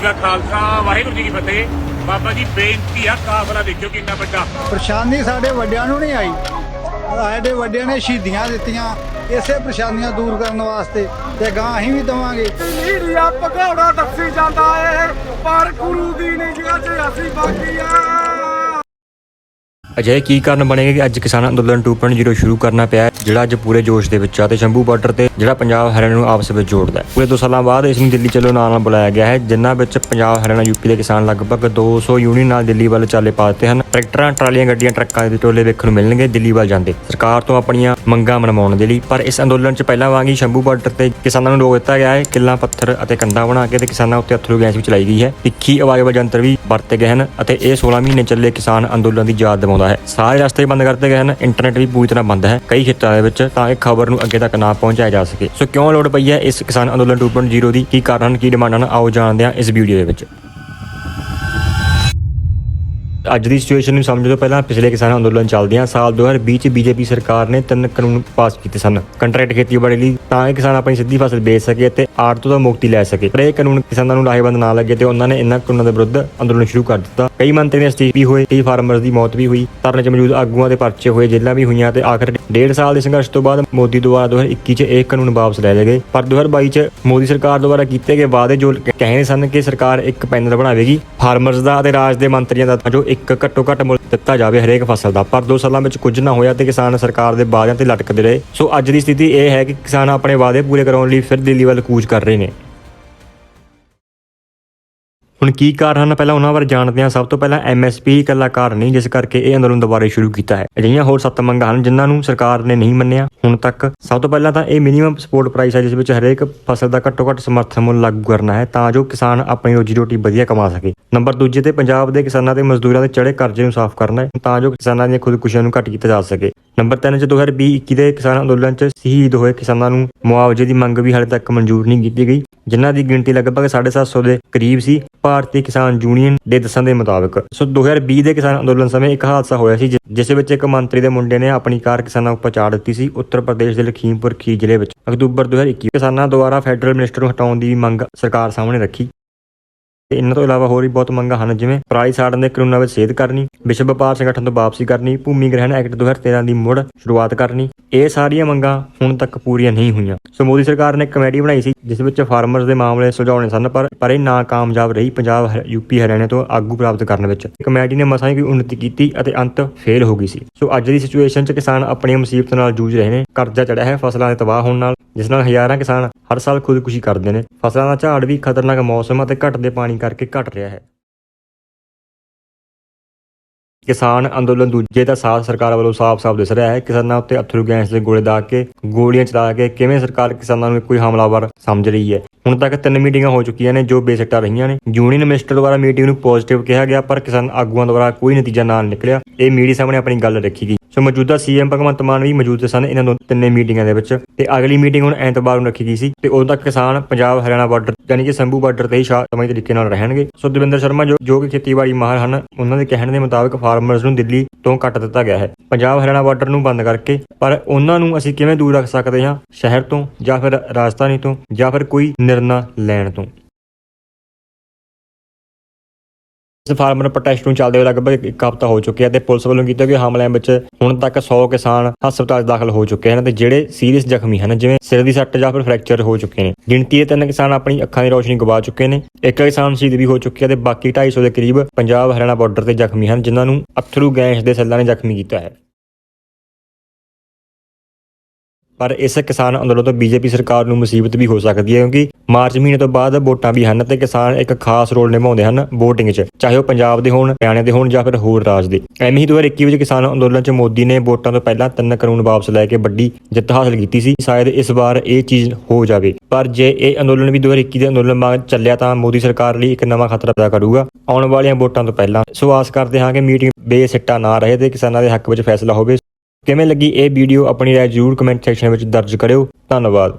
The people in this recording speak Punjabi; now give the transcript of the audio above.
ਕਾ ਖਾਲਸਾ ਵਾਹਿਗੁਰੂ ਜੀ ਕੀ ਫਤਿਹ। ਬਾਬਾ ਜੀ ਬੇਨਤੀ ਆ ਕਾਫਲਾ ਦੇਖਿਓ ਕਿੰਨਾ ਵੱਡਾ। ਪਰੇਸ਼ਾਨੀ ਸਾਡੇ ਵੱਡਿਆਂ ਨੂੰ ਨਹੀਂ ਆਈ। ਸਾਡੇ ਵੱਡਿਆਂ ਨੇ ਸ਼ਹੀਦੀਆਂ ਦਿੱਤੀਆਂ। ਇਸੇ ਪਰੇਸ਼ਾਨੀਆਂ ਦੂਰ ਕਰਨ ਵਾਸਤੇ ਤੇ ਗਾਂ ਅਸੀਂ ਵੀ ਦਵਾਂਗੇ। ਮੀਡੀਆ ਭਗੌੜਾ ਦੱਸੀ ਜਾਂਦਾ ਏ ਪਰ ਗੁਰੂ ਦੀ ਨਿਗਾਹ 'ਚ ਅਸੀਂ ਬਾਕੀ ਆ। ਅਜਿਹੇ ਕੀ ਕਾਰਨ ਬਣੇ ਕਿ ਅੱਜ ਕਿਸਾਨ ਅੰਦੋਲਨ 2.0 ਸ਼ੁਰੂ ਕਰਨਾ ਪਿਆ ਜਿਹੜਾ ਅੱਜ ਪੂਰੇ ਜੋਸ਼ ਦੇ ਵਿੱਚ ਆ ਤੇ ਸ਼ੰਭੂ ਬਾਰਡਰ ਤੇ ਜਿਹੜਾ ਪੰਜਾਬ ਹਰਿਆਣਾ ਨੂੰ ਆਪਸ ਵਿੱਚ ਜੋੜਦਾ ਹੈ। ਪੂਰੇ 2 ਸਾਲਾਂ ਬਾਅਦ ਇਸ ਨੂੰ ਦਿੱਲੀ ਚਲੋ ਨਾਲ ਨਾਲ ਬੁਲਾਇਆ ਗਿਆ ਹੈ, ਜਿਨ੍ਹਾਂ ਵਿੱਚ ਪੰਜਾਬ, ਹਰਿਆਣਾ ਯੂਪੀ ਦੇ ਕਿਸਾਨ ਲਗਭਗ 200 ਯੂਨੀਅਨ ਨਾਲ ਦਿੱਲੀ ਵੱਲ ਚਾਲੇ ਪਾ ਦਿੱਤੇ ਹਨ। ਟਰੈਕਟਰਾਂ, ਟਰਾਲੀਆਂ, ਗੱਡੀਆਂ, ਟਰੱਕਾਂ ਦੇ ਟੋਲੇ ਵੇਖਣ ਨੂੰ ਮਿਲਣਗੇ, ਦਿੱਲੀ ਵੱਲ ਜਾਂਦੇ। ਸਰਕਾਰ ਤੋਂ ਆਪਣੀਆਂ ਮੰਗਾਂ ਮਨਵਾਉਣ ਦੇ ਲਈ। ਪਰ ਇਸ ਅੰਦੋਲਨ 'ਚ ਪਹਿਲਾਂ ਵਾਂਗ ਹੀ ਸ਼ੰਭੂ ਬਾਰਡਰ ਤੇ ਕਿਸਾਨਾਂ ਨੂੰ ਰੋਕ ਦਿੱਤਾ ਗਿਆ ਹੈ। ਕਿੱਲਾਂ, ਪੱਥਰ ਅਤੇ ਕੰਧਾਂ ਬਣਾ ਕੇ ਤੇ ਕਿਸਾਨਾਂ ਉੱਤੇ ਅਥਰੂ ਗੈਸ ਵੀ ਚਲਾਈ ਗਈ ਹੈ। ਤਿੱਖੀ ਆਵਾਜ਼ ਯੰਤਰ ਵੀ ਵਰਤੇ ਗਏ ਹਨ ਅਤੇ ਇਹ 16 ਮਹੀਨੇ ਚੱਲੇ ਕਿਸਾਨ ਅੰਦੋਲਨ ਦੀ ਯਾਦ ਦਿਵਾਉਂਦਾ ਹੈ। ਸਾਰੇ ਰਸਤੇ ਬੰਦ ਕਰ ਗਏ ਹਨ ਇੰਟਰਨੈਟ ਵੀ ਪੂਰੀ ਤਰ੍ਹਾਂ ਬੰਦ ਹੈ। ਕਈ ਖੇਤਰਾਂ ਦੇ ਵਿੱਚ ਤਾਂ ਇਹ ਖਬਰ ਨੂੰ ਅੱਗੇ ਤੱਕ ਨਾ ਪਹੁੰਚਾਇਆ ਜਾ ਸਕੇ। ਸੋ ਕਿਉਂ ਲੋੜ ਪਈ ਹੈ ਇਸ ਕਿਸਾਨ ਅੰਦੋਲਨ 2.0 ਦੀ? ਕੀ ਕਾਰਨ ਹਨ, ਕੀ ਡਿਮਾਂਡ ਹਨ? ਆਓ ਜਾਣਦੇ ਹਾਂ ਇਸ ਵੀਡੀਓ ਦੇ ਵਿੱਚ। ਅੱਜ ਦੀ ਸਿਚੁਏਸ਼ਨ ਨੂੰ ਸਮਝਣ ਤੋਂ ਪਹਿਲਾਂ ਪਿਛਲੇ ਕਿਸਾਨ ਅੰਦੋਲਨ ਚੱਲਦਿਆਂ ਸਾਲ 2020 ਚ ਬੀਜੇਪੀ ਸਰਕਾਰ ਨੇ ਤਿੰਨ ਕਾਨੂੰਨ ਪਾਸ ਕੀਤੇ ਸਨ। ਕੰਟਰੈਕਟ ਖੇਤੀਬਾੜੀ ਲਈ ਤਾਂ ਇਹ ਕਿਸਾਨ ਆਪਣੀ ਸਿੱਧੀ ਫਸਲ ਵੇਚ ਸਕੇ ਅਤੇ ਆੜਤੋਂ ਤੋਂ ਮੁਕਤੀ ਲੈ ਸਕੇ। ਪਰ ਇਹ ਕਾਨੂੰਨ ਕਿਸਾਨਾਂ ਨੂੰ ਲਾਹੇਵੰਦ ਨਾ ਲੱਗੇ ਤੇ ਉਹਨਾਂ ਨੇ ਇਹਨਾਂ ਕਾਨੂੰਨਾਂ ਦੇ ਵਿਰੁੱਧ ਅੰਦੋਲਨ ਸ਼ੁਰੂ ਕਰ ਦਿੱਤਾ। ਕਈ ਮੰਤਰੀ ਨੇ ਅਸਤੀਫੇ ਹੋਏ, ਕਈ ਫਾਰਮਰਸ ਦੀ ਮੌਤ ਵੀ ਹੋਈ। ਧਰਨੇ 'ਚ ਮੌਜੂਦ ਆਗੂਆਂ ਦੇ ਪਰਚੇ ਹੋਏ, ਜੇਲ੍ਹਾਂ ਵੀ ਹੋਈਆਂ ਤੇ ਆਖਰ ਡੇਢ ਸਾਲ ਦੇ ਸੰਘਰਸ਼ ਤੋਂ ਬਾਅਦ ਮੋਦੀ ਦੁਆਰਾ 2021 ਚ ਇਹ ਕਾਨੂੰਨ ਵਾਪਸ ਲੈ ਲਏ ਗਏ। ਪਰ 2022 ਚ ਮੋਦੀ ਸਰਕਾਰ ਦੁਆਰਾ ਕੀਤੇ ਗਏ ਵਾਅਦੇ ਜੋ ਕਹਿੰਦੇ ਸਨ ਕਿ ਸਰਕਾਰ ਇੱਕ ਪੈਨਲ ਬਣਾਵੇਗੀ। ਫਾਰਮਰਸ ਦਾ ਅਤੇ ਰਾਜ ਦੇ ਮੰਤਰੀਆਂ ਦਾ ਜੋ ਇੱਕ ਘੱਟੋ ਘੱਟ ਮੁੱਲ ਦਿੱਤਾ ਜਾਵੇ ਹਰੇਕ ਫਸਲ ਦਾ। ਪਰ 2 ਸਾਲਾਂ ਵਿੱਚ ਕੁਝ ਨਾ ਹੋਇਆ ਤੇ ਕਿਸਾਨ ਸਰਕਾਰ ਦੇ ਵਾਅਦਿਆਂ ਤੇ ਲਟਕਦੇ ਰਹੇ। ਸੋ ਅੱਜ ਦੀ ਸਥਿਤੀ ਇਹ ਹੈ ਕਿ ਕਿਸਾਨ ਆਪਣੇ ਵਾਅਦੇ ਪੂਰੇ ਕਰਾਉਣ ਲਈ ਫਿਰ ਦਿੱਲੀ ਵੱਲ ਕੂਚ ਕਰ ਰਹੇ ਨੇ। ਹੁਣ ਕੀ ਕਾਰਨ ਹਨ? ਪਹਿਲਾਂ ਉਹਨਾਂ ਬਾਰੇ ਜਾਣਦੇ ਹਾਂ। ਸਭ ਤੋਂ ਪਹਿਲਾਂ ਐਮਐਸਪੀ ਇਕੱਲਾ ਕਾਰਨ ਨਹੀਂ ਜਿਸ ਕਰਕੇ ਇਹ ਅੰਦੋਲਨ ਦੁਬਾਰੇ ਸ਼ੁਰੂ ਕੀਤਾ ਹੈ। ਅਜਿਹੀਆਂ ਹੋਰ ਸੱਤ ਮੰਗਾਂ ਹਨ, ਜਿਨ੍ਹਾਂ ਨੂੰ ਸਰਕਾਰ ਨੇ ਨਹੀਂ ਮੰਨਿਆ। ਹੁਣ ਤੱਕ ਸਭ ਤੋਂ ਪਹਿਲਾਂ ਤਾਂ ਇਹ ਮਿਨੀਮਮ ਸਪੋਰਟ ਪ੍ਰਾਈਸ ਹੈ, ਜਿਸ ਵਿੱਚ ਹਰੇਕ ਫਸਲ ਦਾ ਘੱਟੋ ਘੱਟ ਸਮਰਥਨ ਮੁੱਲ ਲਾਗੂ ਕਰਨਾ ਹੈ, ਤਾਂ ਜੋ ਕਿਸਾਨ ਆਪਣੀ ਰੋਜੀ ਰੋਟੀ ਵਧੀਆ ਕਮਾ ਸਕੇ। ਨੰਬਰ ਦੂਜੇ ਤੇ, ਪੰਜਾਬ ਦੇ ਕਿਸਾਨਾਂ ਤੇ ਮਜ਼ਦੂਰਾਂ ਦੇ ਚੜੇ ਕਰਜ਼ੇ ਨੂੰ ਸਾਫ਼ ਕਰਨਾ ਹੈ, ਤਾਂ ਜੋ ਕਿਸਾਨਾਂ ਦੀਆਂ ਖੁਦਕੁਸ਼ੀਆਂ ਨੂੰ ਘੱਟ ਕੀਤਾ ਜਾ ਸਕੇ। ਨੰਬਰ 3 ਚ 2020-21 ਦੇ ਕਿਸਾਨ ਅੰਦੋਲਨ ਚ ਸ਼ਹੀਦ ਹੋਏ ਕਿਸਾਨਾਂ ਨੂੰ ਮੁਆਵਜ਼ੇ ਦੀ ਮੰਗ ਵੀ ਹਾਲੇ ਤੱਕ ਮਨਜ਼ੂਰ ਨਹੀਂ ਕੀਤੀ ਗਈ। ਜਿਨ੍ਹਾਂ ਦੀ ਗਿਣਤੀ ਲਗਭਗ 750 ਦੇ ਕਰੀਬ ਸੀ, ਭਾਰਤੀ ਕਿਸਾਨ ਯੂਨੀਅਨ ਦੇ ਦੱਸਣ ਦੇ ਮੁਤਾਬਕ। ਸੋ 2020 ਦੇ ਕਿਸਾਨ ਅੰਦੋਲਨ ਸਮੇਂ ਇੱਕ ਹਾਦਸਾ ਹੋਇਆ ਸੀ ਜਿ- ਜਿਸ ਵਿੱਚ ਇੱਕ ਮੰਤਰੀ ਦੇ ਮੁੰਡੇ ਨੇ ਆਪਣੀ ਕਾਰ ਕਿਸਾਨਾਂ ਉੱਪਰ ਚਾੜ ਦਿੱਤੀ ਸੀ। ਉੱਤਰ ਪ੍ਰਦੇਸ਼ ਦੇ ਲਖੀਮਪੁਰ ਖੀਰੀ ਜ਼ਿਲ੍ਹੇ ਵਿੱਚ। ਅਕਤੂਬਰ 2021 ਕਿਸਾਨਾਂ ਦੁਆਰਾ ਫੈਡਰਲ ਮਿਨਿਸਟਰ ਨੂੰ ਹਟਾਉਣ ਦੀ ਮੰਗ ਸਰਕਾਰ ਸਾਹਮਣੇ ਰੱਖੀ। ਤੇ ਇਹਨਾਂ ਤੋਂ ਇਲਾਵਾ ਹੋਰ ਵੀ ਬਹੁਤ ਮੰਗਾਂ ਹਨ, ਜਿਵੇਂ ਪਰਾਲੀ ਸਾੜਨ ਦੇ ਕਾਨੂੰਨਾਂ ਵਿੱਚ ਸੇਧ ਕਰਨੀ, ਵਿਸ਼ਵ ਵਪਾਰ ਸੰਗਠਨ ਤੋਂ ਵਾਪਸੀ ਕਰਨੀ, ਭੂਮੀ ਗ੍ਰਹਿਣ ਐਕਟ 2013 ਦੀ ਮੁੜ ਸ਼ੁਰੂਆਤ ਕਰਨੀ, ਇਹ ਸਾਰੀਆਂ ਮੰਗਾਂ ਹੁਣ ਤੱਕ ਪੂਰੀਆਂ ਨਹੀਂ ਹੋਈਆਂ। ਸੋ ਮੋਦੀ ਸਰਕਾਰ ਨੇ ਇੱਕ ਕਮੇਟੀ ਬਣਾਈ ਸੀ, ਜਿਸ ਵਿੱਚ ਫਾਰਮਰਸ ਦੇ ਮਾਮਲੇ ਸੁਲਝਾਉਣੇ ਸਨ, ਪਰ ਪਰ ਇਹ ਨਾਕਾਮਯਾਬ ਰਹੀ ਪੰਜਾਬ ਯੂਪੀ ਹਰਿਆਣਾ ਤੋਂ ਆਗੂ ਪ੍ਰਾਪਤ ਕਰਨ ਵਿੱਚ। ਕਮੇਟੀ ਨੇ ਮਸਾਂ ਹੀ ਕੋਈ ਉન્નਤੀ ਕੀਤੀ ਅਤੇ ਅੰਤ ਫੇਲ ਹੋ ਗਈ ਸੀ। ਸੋ ਅੱਜ ਦੀ ਸਿਚੁਏਸ਼ਨ 'ਚ ਕਿਸਾਨ ਆਪਣੀਆਂ ਮੁਸੀਬਤ ਨਾਲ ਜੂਝ ਰਹੇ ਨੇ, ਕਰਜ਼ਾ ਚੜਿਆ ਹੈ, ਫਸਲਾਂ ਦੇ ਤਬਾਹ ਹੋਣ ਨਾਲ, ਜਿਸ ਨਾਲ ਹਜ਼ਾਰਾਂ ਕਿਸਾਨ ਹਰ ਸਾਲ ਖੁਦਕੁਸ਼ੀ ਕਰਦੇ ਨੇ। ਫਸਲਾਂ ਦਾ ਝਾੜ ਵੀ ਖਤਰਨਾਕ ਮੌਸਮ ਅਤੇ ਘਟਦੇ ਪਾਣੀ ਕਰਕੇ ਘਟ ਰਿਹਾ ਹੈ। ਕਿਸਾਨ ਅੰਦੋਲਨ ਦੂਜੇ ਦਾ ਸਾਥ ਸਰਕਾਰ ਵੱਲੋਂ ਸਾਫ਼-ਸਾਫ਼ ਦਿਸ ਰਿਹਾ ਹੈ। ਕਿਸਾਨਾਂ ਉੱਤੇ ਅਥਰੂ ਗੈਸ ਦੇ ਗੋਲੇ ਦਾਗ ਕੇ, ਗੋਲੀਆਂ ਚਲਾ ਕੇ ਕਿਵੇਂ ਸਰਕਾਰ ਕਿਸਾਨਾਂ ਨੂੰ ਕੋਈ ਹਮਲਾਵਰ ਸਮਝ ਰਹੀ ਹੈ? ਹੁਣ ਤੱਕ ਤਿੰਨ ਮੀਟਿੰਗਾਂ ਹੋ ਚੁੱਕੀਆਂ ਨੇ ਜੋ ਬੇਸਿਕਟਾ ਰਹੀਆਂ ਨੇ। ਯੂਨੀਅਨ ਮਿਨਿਸਟਰ ਦੁਆਰਾ ਮੀਟਿੰਗ ਨੂੰ ਪੋਜ਼ਿਟਿਵ ਕਿਹਾ ਗਿਆ, ਪਰ ਕਿਸਾਨ ਆਗੂਆਂ ਦੁਆਰਾ ਕੋਈ ਨਤੀਜਾ ਨਾ ਨਿਕਲਿਆ। ਇਹ ਮੀਡੀਆ ਸਾਹਮਣੇ ਆਪਣੀ ਗੱਲ ਰੱਖੀ ਗਈ। ਸੋ ਮੌਜੂਦਾ ਸੀਐਮ ਭਗਵੰਤ ਮਾਨ ਵੀ ਮੌਜੂਦ ਸਨ। ਇਹਨਾਂ ਦੋ ਤਿੰਨੇ ਮੀਟਿੰਗਾਂ ਦੇ ਵਿੱਚ। ਤੇ ਅਗਲੀ ਮੀਟਿੰਗ ਹੁਣ ਐਤਵਾਰ ਨੂੰ ਰੱਖੀ ਗਈ ਸੀ। ਤੇ ਉਦੋਂ ਤੱਕ ਕਿਸਾਨ ਪੰਜਾਬ ਹਰਿਆਣਾ ਬਾਰਡਰ ਯਾਨੀ ਕਿ ਸੰਭੂ ਬਾਰਡਰ ਤੇ ਹੀ ਸ਼ਾਂਤਮਈ ਤਰੀਕੇ ਨਾਲ ਰਹਿਣਗੇ। ਸੋ ਦਵਿੰਦਰ ਸ਼ਰਮਾ ਜੋ ਜੋ ਕਿ ਖੇਤੀਬਾੜੀ ਮਾਹਰ ਹਨ, ਉਹਨਾਂ ਦੇ ਕਹਿਣ ਦੇ ਮੁਤਾਬਕ ਫਾਰਮਰਸ ਨੂੰ ਦਿੱਲੀ ਤੋਂ ਕੱਟ ਦਿੱਤਾ ਗਿਆ ਹੈ। ਪੰਜਾਬ ਹਰਿਆਣਾ ਬਾਰਡਰ ਨੂੰ ਬੰਦ ਕਰਕੇ, ਪਰ ਉਹਨਾਂ ਨੂੰ ਅਸੀਂ ਕਿਵੇਂ ਦੂਰ ਰੱਖ ਸਕਦੇ ਹਾਂ? ਸ਼ਹਿਰ ਤੋਂ ਜਾਂ ਫਿਰ ਰਾਜਧਾਨੀ ਤੋਂ ਜਾਂ ਫਿਰ ਕੋਈ ਨਿਰਣਾ ਲੈਣ ਤੋਂ? ਇਸ ਫਾਰਮਰ ਪ੍ਰੋਟੈਸਟ ਨੂੰ ਚੱਲਦੇ ਹੋਏ ਲਗਭਗ ਇੱਕ ਹਫ਼ਤਾ ਹੋ ਚੁੱਕਿਆ ਤੇ ਪੁਲਿਸ ਵੱਲੋਂ ਕੀਤੇ ਗਏ ਹਮਲਿਆਂ ਵਿੱਚ ਹੁਣ ਤੱਕ 100 ਕਿਸਾਨ ਹਸਪਤਾਲ ਦਾਖਲ ਹੋ ਚੁੱਕੇ ਹਨ ਤੇ ਜਿਹੜੇ ਸੀਰੀਅਸ ਜ਼ਖਮੀ ਹਨ, ਜਿਵੇਂ ਸਿਰ ਦੀ ਸੱਟ ਜਾਂ ਫਿਰ ਫ੍ਰੈਕਚਰ ਹੋ ਚੁੱਕੇ ਨੇ। ਗਿਣਤੀ ਦੇ ਤਿੰਨ ਕਿਸਾਨ ਆਪਣੀ ਅੱਖਾਂ ਦੀ ਰੋਸ਼ਨੀ ਗਵਾ ਚੁੱਕੇ ਨੇ। ਇੱਕ ਕਿਸਾਨ ਸ਼ਹੀਦ ਵੀ ਹੋ ਚੁੱਕਿਆ ਤੇ ਬਾਕੀ 250 ਦੇ ਕਰੀਬ ਪੰਜਾਬ ਹਰਿਆਣਾ ਬਾਰਡਰ ਤੇ ਜ਼ਖਮੀ ਹਨ, ਜਿਨ੍ਹਾਂ ਨੂੰ ਅਥਰੂ ਗੈਸ ਦੇ ਸੈੱਲਾਂ ਨੇ ਜ਼ਖਮੀ ਕੀਤਾ ਹੈ। ਪਰ ਇਸ ਕਿਸਾਨ ਅੰਦੋਲਨ ਤੋਂ ਬੀਜੇਪੀ ਸਰਕਾਰ ਨੂੰ ਮੁਸੀਬਤ ਵੀ ਹੋ ਸਕਦੀ ਹੈ ਕਿਉਂਕਿ ਮਾਰਚ ਮਹੀਨੇ ਤੋਂ ਬਾਅਦ ਵੋਟਾਂ ਵੀ ਹਨ ਤੇ ਕਿਸਾਨ ਇੱਕ ਖਾਸ ਰੋਲ ਨਿਭਾਉਂਦੇ ਹਨ VOTING 'ਚ, ਚਾਹੇ ਉਹ ਪੰਜਾਬ ਦੇ ਹੋਣ, ਹਰਿਆਣੇ ਦੇ ਹੋਣ ਜਾਂ ਫਿਰ ਹੋਰ ਰਾਜ ਦੇ। ਐਵੇਂ ਹੀ 2021 ਵਿੱਚ ਕਿਸਾਨ ਅੰਦੋਲਨ 'ਚ ਮੋਦੀ ਨੇ ਵੋਟਾਂ ਤੋਂ ਪਹਿਲਾਂ ਤਿੰਨ ਕਾਨੂੰਨ ਵਾਪਸ ਲੈ ਕੇ ਵੱਡੀ ਜਿੱਤ ਹਾਸਲ ਕੀਤੀ ਸੀ। ਸ਼ਾਇਦ ਇਸ ਵਾਰ ਇਹ ਚੀਜ਼ ਹੋ ਜਾਵੇ। ਪਰ ਜੇ ਇਹ ਅੰਦੋਲਨ ਵੀ 2021 ਦੇ ਅੰਦੋਲਨ ਵਾਂਗ ਚੱਲਿਆ ਤਾਂ ਮੋਦੀ ਸਰਕਾਰ ਲਈ ਇੱਕ ਨਵਾਂ ਖਤਰਾ ਪੈਦਾ ਕਰੂਗਾ। ਆਉਣ ਵਾਲੀਆਂ ਵੋਟਾਂ ਤੋਂ ਪਹਿਲਾਂ ਸੋ ਆਸ ਕਰਦੇ ਹਾਂ ਕਿ ਮੀਟਿੰਗ ਬੇਸਿੱਟਾ ਨਾ ਰਹੇ ਤੇ ਕਿਸਾਨਾਂ ਦੇ ਹੱਕ ਵਿੱਚ ਫੈਸਲਾ ਹੋਵੇ। ਕਿਵੇਂ ਲੱਗੀ ਇਹ ਵੀਡੀਓ ਆਪਣੀ ਰਾਏ ਜ਼ਰੂਰ ਕਮੈਂਟ ਸੈਕਸ਼ਨ ਵਿੱਚ ਦਰਜ ਕਰਿਓ। ਧੰਨਵਾਦ।